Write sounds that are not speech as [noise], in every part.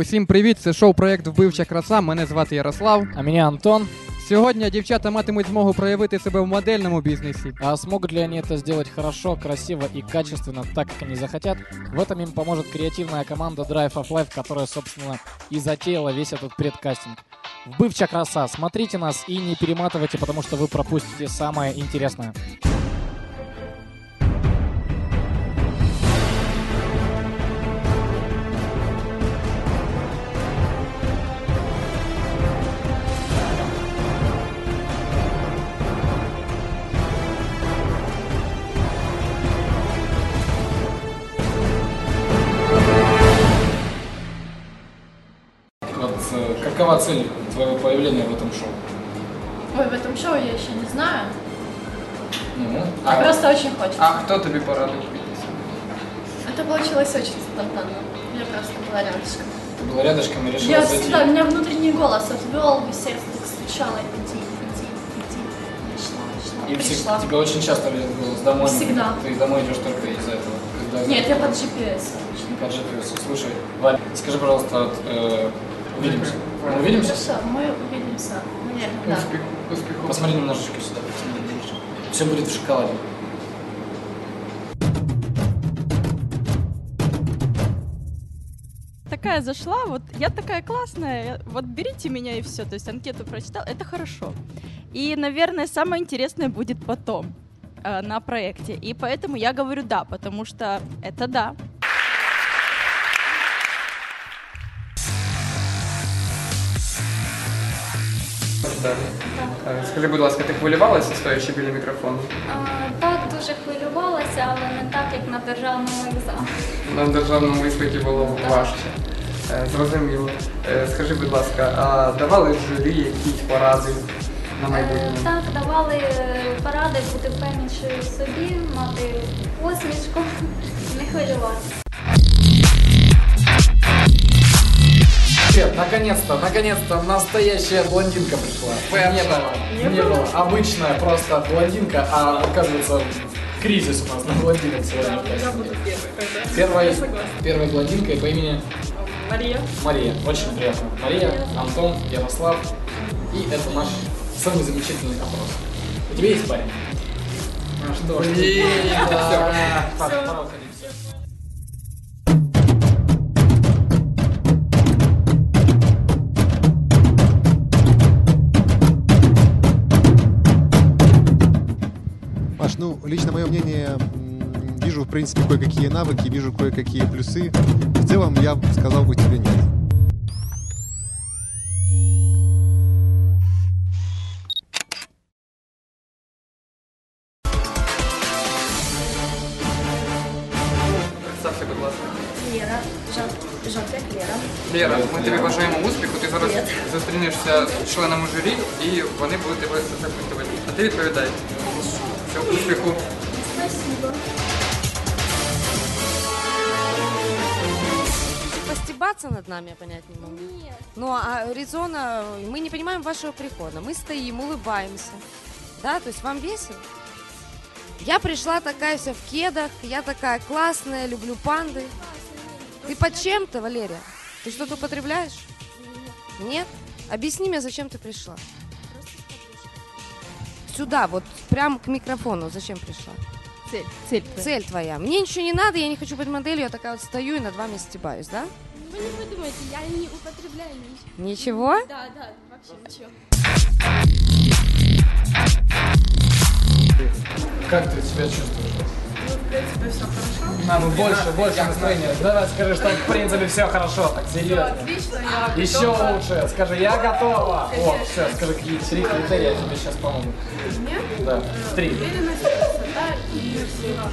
Усім привіт! Це шоу-проект Вбивча краса. Мене звати Ярослав. А меня Антон. Сьогодні дівчата матимуть змогу проявити себе в модельному бізнесі. А смогут ли они это сделать хорошо, красиво и качественно, так как они захотят? В этом им поможет креативная команда Drive of Life, которая, собственно, и затеяла весь этот предкастинг. Вбывча краса. Смотрите нас и не перематывайте, потому что вы пропустите самое интересное. Какова цель твоего появления в этом шоу? Ой, в этом шоу я еще не знаю. Ну, А просто очень хочется. а хто тобі порадив? Это получилось очень спонтанно. Я просто была рядышком. Ты была рядышком и решила Я зайти. всегда, меня внутренний голос отвел, и сердце так стучало, иди, иди, иди. Я шла, шла, И пришла. тебя очень часто лезет голос домой. Всегда. Ты домой идешь только из-за этого. Когда Нет, я под GPS. Под GPS. Слушай, Валь, скажи, пожалуйста, вот, э, увидимся. Мы увидимся? Хорошо, мы увидимся. Наверное, да. Посмотри немножечко сюда. посмотри немножечко. Все будет в шоколаде. такая зашла, вот я такая классная, вот берите меня и все, то есть анкету прочитал, это хорошо. И, наверное, самое интересное будет потом э, на проекте. И поэтому я говорю да, потому что это да. Е, Скажи, будь ласка, ти хвилювалася, стоячи біля мікрофону? А, Так, дуже хвилювалася, але не так, як на державному екзамені. На державному іспиті було важче. Е, Зрозуміло. Е, Скажи, будь ласка, а давали журі якісь поради на майбутнє? Так, давали поради бути впевненішою в собі, мати посмішку, [laughs] не хвилюватися. Привет, наконец-то, наконец-то настоящая блондинка пришла. Не было, не было. Обычная просто блондинка, а оказывается кризис у нас на блондинок сегодня. Я буду первой. Первой, первой блондинкой по имени Мария. Мария. Очень приятно. Мария, Антон, Ярослав. И это наш самый замечательный опрос. У тебя есть парень? Ну что ж, ты- лично мое мнение, м, вижу, в принципе, кое-какие навыки, вижу кое-какие плюсы. В целом, я бы сказал бы тебе нет. Представся, будь ласка. Лера, Жан-П'єр Лера. Лера, ми тобі бажаємо успіху. Ти зараз зустрінешся з членами журі і вони будуть тебе запитувати. А ти відповідай. Все, успіху. Спасибо. Постебаться над нами, я понять не могу. Нет. Ну, а резона, мы не понимаем вашего прихода. Мы стоим, улыбаемся. Да, то есть вам весело? Я пришла такая вся в кедах, я такая классная, люблю панды. Ты под чем-то, Валерия? Ты что-то употребляешь? Нет? Объясни мне, зачем ты пришла? Сюда, вот прям к микрофону, зачем пришла? Цель, цель. твоя. Цель твоя. Мне ничего не надо, я не хочу быть моделью, я такая вот стою и над вами стебаюсь, да? Вы не подумайте, я не употребляю ничего. Ничего? Да, да, вообще ничего. Как ты себя чувствуешь? В принципе, все хорошо. Нам больше, больше настроения. Давай скажи, что в принципе все хорошо, так серьезно. Отлично, я Еще готова. лучше, скажи, я готова. О, все, скажи, какие три критерия, я тебе сейчас помогу. Мне Да, три. уверенность, красота и сила.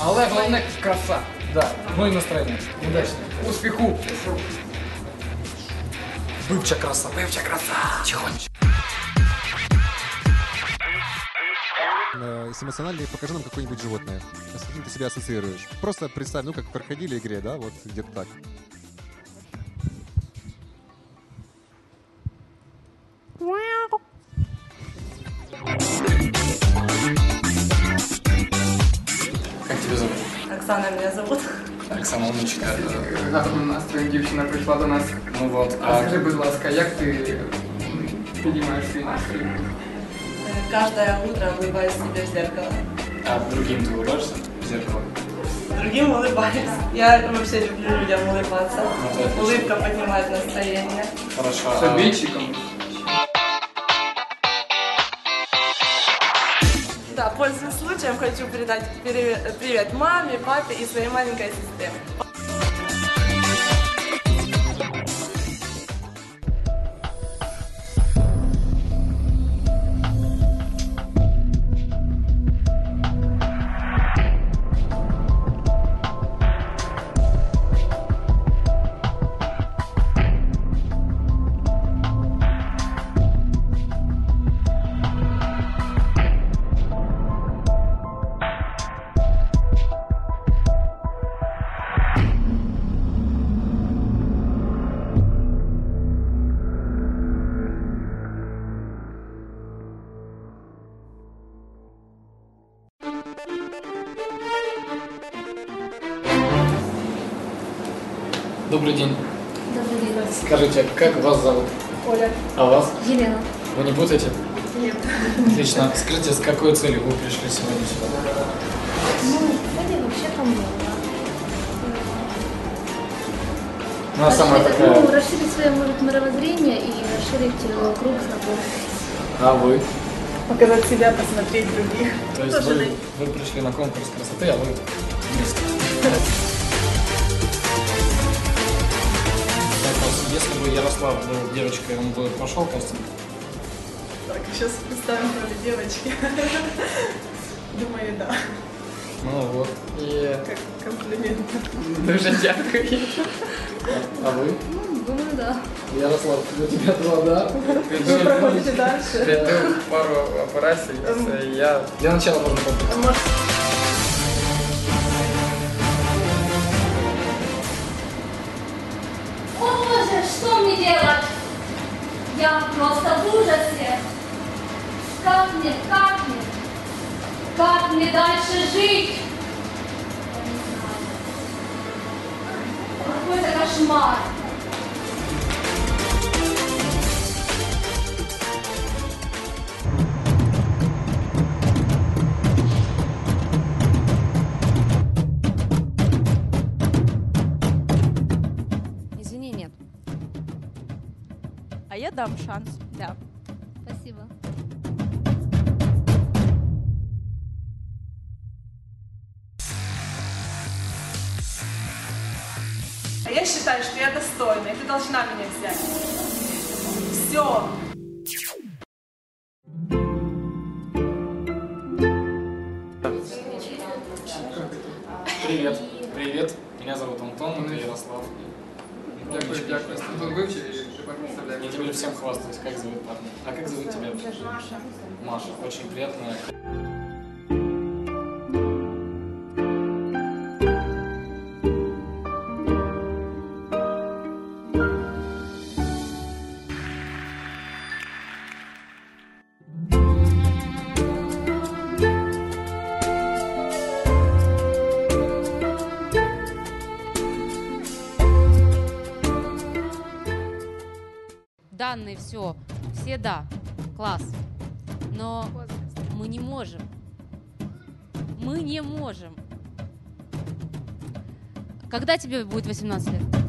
Але головне краса. Да. Ну и настроение. Удачно. Успеху. Бывча краса, бывча краса. Тихонечко. Э, С эмоциональной покажи нам какое-нибудь животное. С каким ты себя ассоциируешь? Просто представь, ну, как в крокодиле игре, да, вот где-то так. Как тебя зовут? Оксана меня зовут. Оксана Умничка. Гарним настроєм дівчина прийшла до нас. Ну вот, А а скажи, будь ласка, як ти підіймаєш свій настрій? Каждое утро улыбаюсь себе в зеркало. а другим ты улыбаешься в зеркало? Другим улыбаюсь. Я вообще люблю людям улыбаться. Ну, это отлично. Улыбка поднимает настроение. Хорошо. а- Собі чи комусь? Да, пользуясь случаем, хочу передать пере- привет маме, папе и своей маленькой сестре. Добрый день. Добрый день. Скажите, как вас зовут? Оля. А вас? Елена. Вы не путаете? Нет. Отлично. Скажите, с какой целью вы пришли сегодня сюда? Ну, сегодня вообще по мне. Ну, а самая Расширить- такая... Ну, расширить свое, может, мировоззрение и расширить э, круг знакомых. А вы? Показать себя, посмотреть других. То есть Тоже вы, вы пришли на конкурс красоты, а вы Если бы Ярослав был девочкой, он бы прошел кастинг? Так, сейчас представим роли девочки. [laughs] Думаю, да. Ну вот. І Как комплимент. дуже дякую. А вы? Ну, думаю, да. Ярослав, у тебя два, да? Вы проходите дальше. Прийду пару операцій, і все, і я Для начала можно попробовать. Просто в ужасе. Как мне, как мне? Как мне дальше жить? Какой-то кошмар. Дам шанс, да. Спасибо. а я считаю, что я достойна, и ты должна меня взять. Все. Привет. Привет. Меня зовут Антон, это Ярослав. дякую, дякую. Вивчив представляю. Я теперь всем хвастаюсь, как зовут парня. А как зовут тебя? Маша. Маша, очень приятно. Класс. Но мы не можем. Мы не можем. Когда тебе будет 18 лет?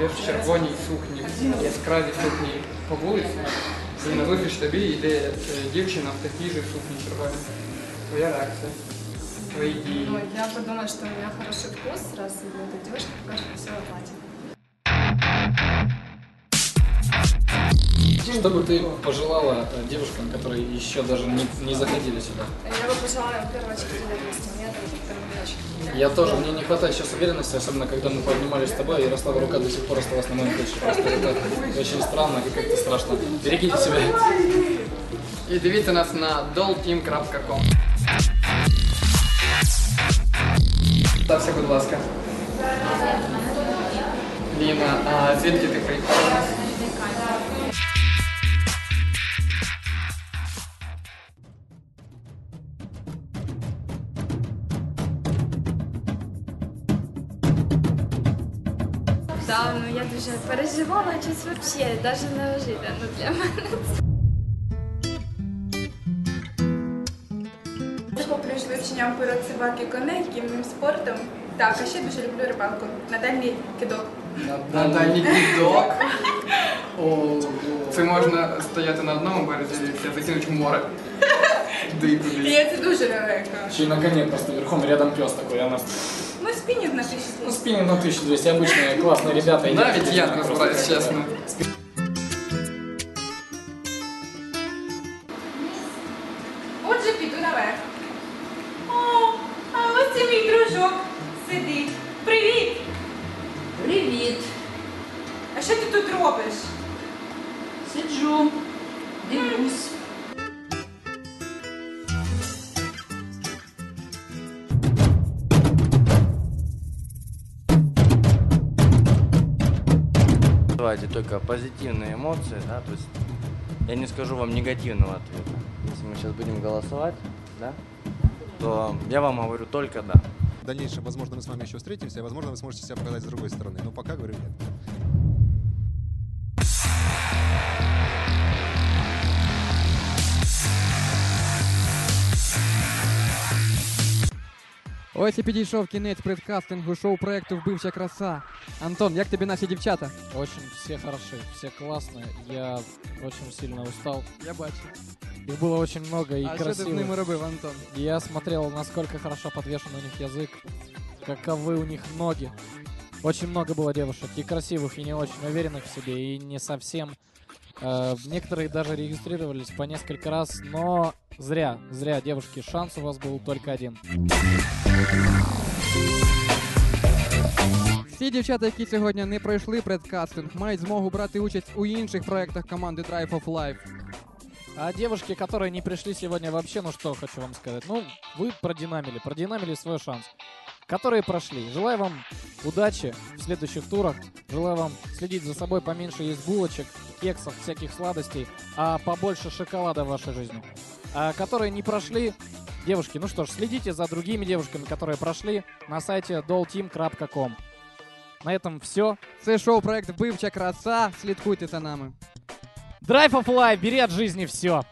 Йдеш в червоній сукні, яскравій сукні по вулиці, і назустріч тобі йде е, дівчина в такій же сукні червоній. Твоя реакція, твої дії. Ну, я подумала, что у меня хороший вкус, раз идет девушка в все платье. Что бы ты пожелала э, девушкам, которые еще даже не, не заходили сюда? Я бы пожелала в первую очередь уверенности. Мне это прям не очень. Я тоже, мне не хватает сейчас уверенности, особенно когда мы поднимались с тобой, и Ярослава рука до сих пор осталась на моем плече. Просто это очень странно и как-то страшно. Берегите себя. І дивіться нас на dollteam.com. Стався, будь ласка. Ліна, а звідки ти приїхала Переживала щось вообще, навіть неожиданно для мене. Захоплююсь вивченням пород собак і коней, кінним спортом. Так, а ще дуже люблю рибалку. На дальній кидок. На дальній кидок. Це можна стояти на одному березі і закинути в море. Туди І це дуже далеко. Еще и на коне просто верхом рядом пес такой, она... Ну, спінінг на тисячу. Ну, спиннинг на 1200, обычные классные ребята. едят Навіть я просто не розбираюсь, чесно. Отже, піду наверх. О, а ось це мій дружок сидить. Привіт! Привіт. А що ти тут робиш? Сиджу. Дивлюсь. Давайте только позитивные эмоции, да, то есть я не скажу вам негативного ответа. Если мы сейчас будем голосовать, да, то я вам говорю только да. В дальнейшем, возможно, мы с вами еще встретимся, возможно, вы сможете себя показать с другой стороны. Но пока говорю нет. Ось і підійшов кінець предкастингу шоу-проекту Вбивча краса. Антон, як тобі наші дівчата? Очень все хороши, все классные. Я очень сильно устал. Я бачу. Их было очень много и а що ти з красивых. ними робив, Антон? Я смотрел, насколько хорошо подвешен у них язык, каковы у них ноги. Очень много было девушек, и красивых, и не очень уверенных в себе, и не совсем. Э, некоторые даже регистрировались по несколько раз, но зря, зря, девушки, шанс у вас был только один. Всі дівчата, які сьогодні не пройшли предкастинг, мають змогу брати участь у інших проектах команди Drive of Life. А девушки, которые не пришли сегодня вообще, ну что хочу вам сказать. Ну, вы продинамили, продинамили свой шанс. Которые прошли. Желаю вам удачи в следующих турах. Желаю вам следить за собой, поменьше есть булочек, кексов, всяких сладостей, а побольше шоколада в вашей жизни. А которые не прошли, девушки, ну что ж, следите за другими девушками, которые прошли на сайте dollteam.com. На этом все. Це шоу-проект Вбивча краса. Слідкуйте за нами. Drive of Life, бери от жизни все.